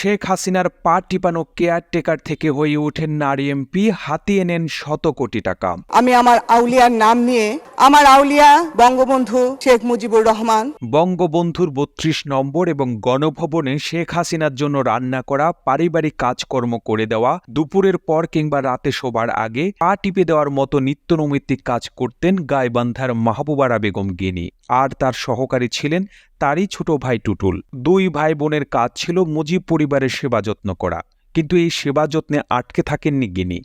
শেখ হাসিনার পা টিপানো কেয়ারটেকার থেকে হয়ে ওঠেন নারী এমপি, হাতিয়ে নেন শত কোটি টাকা। আমি আমার আউলিয়ার নাম নিয়ে আমার আউলিয়া, বঙ্গবন্ধু শেখ মুজিবুর রহমান। বঙ্গবন্ধুর বত্রিশ নম্বর এবং গণভবনে শেখ হাসিনার জন্য রান্না করা, পারিবারিক কাজকর্ম করে দেওয়া, দুপুরের পর কিংবা রাতে শোবার আগে পা টিপে দেওয়ার মতো নিত্যনৈমিত্তিক কাজ করতেন গাইবান্ধার মাহবুবারা বেগম গিনি। আর তার সহকারী ছিলেন তারই ছোট ভাই টুটুল। দুই ভাই বোনের কাজ ছিল মুজিব পরিবারের সেবা যত্ন করা। কিন্তু এই সেবা যত্নে আটকে থাকেননি গিনি।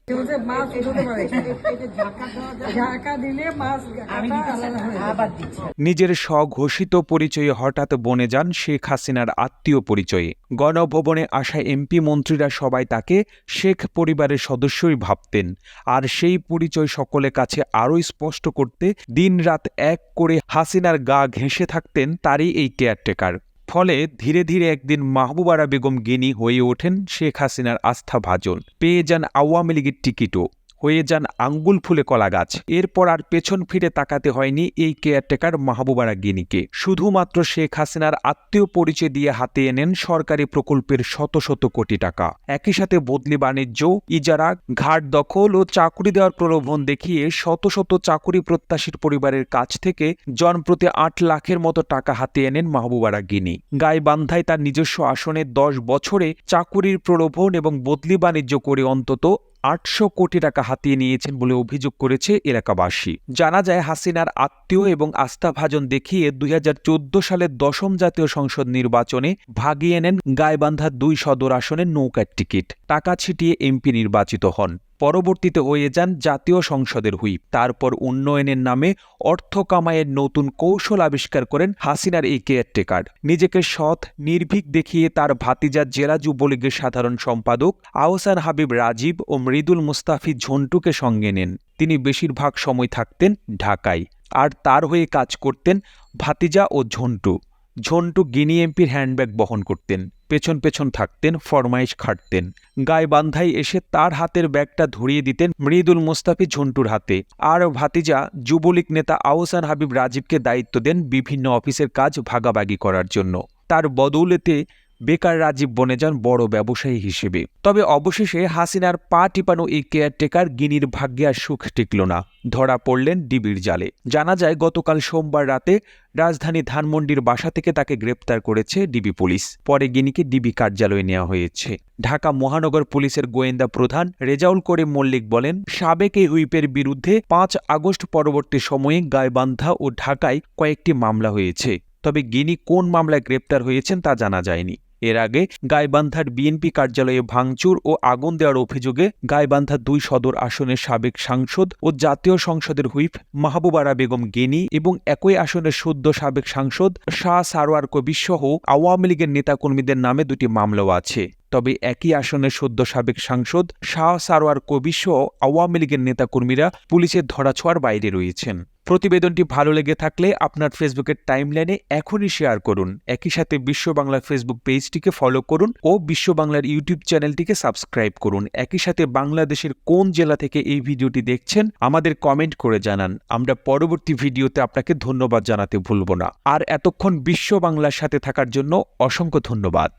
নিজের স্বঘোষিত পরিচয়ে হঠাৎ বনে যান শেখ হাসিনার আত্মীয় পরিচয়ে। গণভবনে আসা এমপি মন্ত্রীরা সবাই তাকে শেখ পরিবারের সদস্যই ভাবতেন। আর সেই পরিচয় সকলের কাছে আরও স্পষ্ট করতে দিনরাত এক করে হাসিনার গা ঘেঁষে থাকতেন তারই এই কেয়ারটেকার। ফলে ধীরে ধীরে একদিন মাহবুবারা বেগম গিনি হয়ে ওঠেন শেখ হাসিনার আস্থা ভাজন। পেয়ে যান আওয়ামী লীগের টিকিটও। হয়ে যান আঙ্গুল ফুলে কলা গাছ। এরপর আর পেছন ফিরে তাকাতে হয়নি এই কেয়ারটেকার মাহবুবারা গিনিকে। শুধুমাত্র শেখ হাসিনার আত্মীয় পরিচয় দিয়ে হাতে এনেন সরকারি প্রকল্পের শত শত কোটি টাকা। একই সাথে বদলি বাণিজ্য, ইজারা, ঘাট দখল ও চাকুরি দেওয়ার প্রলোভন দেখিয়ে শত শত চাকুরি প্রত্যাশীর পরিবারের কাছ থেকে জনপ্রতি আট লাখের মতো টাকা হাতে এনেন মাহবুবারা গিনি। গাইবান্ধায় তার নিজস্ব আসনে দশ বছরে চাকুরির প্রলোভন এবং বদলি বাণিজ্য করে অন্তত আটশো কোটি টাকা হাতিয়ে নিয়েছেন বলে অভিযোগ করেছে এলাকাবাসী। জানা যায়, হাসিনার আত্মীয় এবং আস্থাভাজন দেখিয়ে দুইহাজার চোদ্দ সালের দশম জাতীয় সংসদ নির্বাচনে ভাগিয়ে নেন গাইবান্ধার দুই সদর আসনের নৌকার টিকিট। টাকা ছিটিয়ে এমপি নির্বাচিত হন। পরবর্তীতে হয়ে যান জাতীয় সংসদের হুইপ। তারপর উন্নয়নের নামে অর্থ কামাইয়ের নতুন কৌশল আবিষ্কার করেন হাসিনার এই কেয়ারটেকার। নিজেকে সৎ, নির্ভীক দেখিয়ে তার ভাতিজা জেলা যুবলীগের সাধারণ সম্পাদক আহসান হাবিব রাজীব ও মৃদুল মুস্তাফি ঝন্টুকে সঙ্গে নেন। তিনি বেশিরভাগ সময় থাকতেন ঢাকায়। আর তার হয়ে কাজ করতেন ভাতিজা ও ঝন্টু। ঝন্টু গিনি এমপির হ্যান্ডব্যাগ বহন করতেন, পেছন পেছন থাকতেন, ফরমাইশ খাটতেন। গায়ে বান্ধাই এসে তার হাতের ব্যাগটা ধরিয়ে দিতেন মৃদুল মোস্তাফি ঝন্টুর হাতে। আর ভাতিজা, যুবলীগ নেতা আহসান হাবিব রাজীবকে দায়িত্ব দেন বিভিন্ন অফিসের কাজ ভাগাভাগি করার জন্য। তার বদৌলতে বেকার রাজীব বনে যান বড় ব্যবসায়ী হিসেবে। তবে অবশেষে হাসিনার পা টিপানো এই কেয়ারটেকার গিনির ভাগ্যে আর সুখ টিকল না। ধরা পড়লেন ডিবির জালে। জানা যায়, গতকাল সোমবার রাতে রাজধানী ধানমন্ডির বাসা থেকে তাকে গ্রেপ্তার করেছে ডিবি পুলিশ। পরে গিনিকে ডিবি কার্যালয়ে নেওয়া হয়েছে। ঢাকা মহানগর পুলিশের গোয়েন্দা প্রধান রেজাউল করিম মল্লিক বলেন, সাবেক এই হুইপের বিরুদ্ধে পাঁচ আগস্ট পরবর্তী সময়ে গাইবান্ধা ও ঢাকায় কয়েকটি মামলা হয়েছে। তবে গিনি কোন মামলায় গ্রেপ্তার হয়েছেন তা জানা যায়নি। এর আগে গাইবান্ধার বিএনপি কার্যালয়ে ভাঙচুর ও আগুন দেওয়ার অভিযোগে গাইবান্ধার দুই সদর আসনের সাবেক সাংসদ ও জাতীয় সংসদের হুইপ মাহবুবারা বেগম গেনি এবং একই আসনের সদ্য সাবেক সাংসদ শাহ সারোয়ার কবির সহ আওয়ামী লীগের নেতাকর্মীদের নামে দুটি মামলাও আছে। তবে একই আসনের সদ্য সাবেক সাংসদ শাহ সারোয়ার কবির সহ আওয়ামী লীগের নেতাকর্মীরা পুলিশের ধরাছোঁয়ার বাইরে রয়েছেন। প্রতিবেদনটি ভালো লেগে থাকলে আপনার ফেসবুকের টাইমলাইনে এখনই শেয়ার করুন। একই সাথে বিশ্ব বাংলার ফেসবুক পেজটিকে ফলো করুন ও বিশ্ব বাংলার ইউটিউব চ্যানেলটিকে সাবস্ক্রাইব করুন। একই সাথে বাংলাদেশের কোন জেলা থেকে এই ভিডিওটি দেখছেন আমাদের কমেন্ট করে জানান। আমরা পরবর্তী ভিডিওতে আপনাকে ধন্যবাদ জানাতে ভুলব না। আর এতক্ষণ বিশ্ব বাংলার সাথে থাকার জন্য অসংখ্য ধন্যবাদ।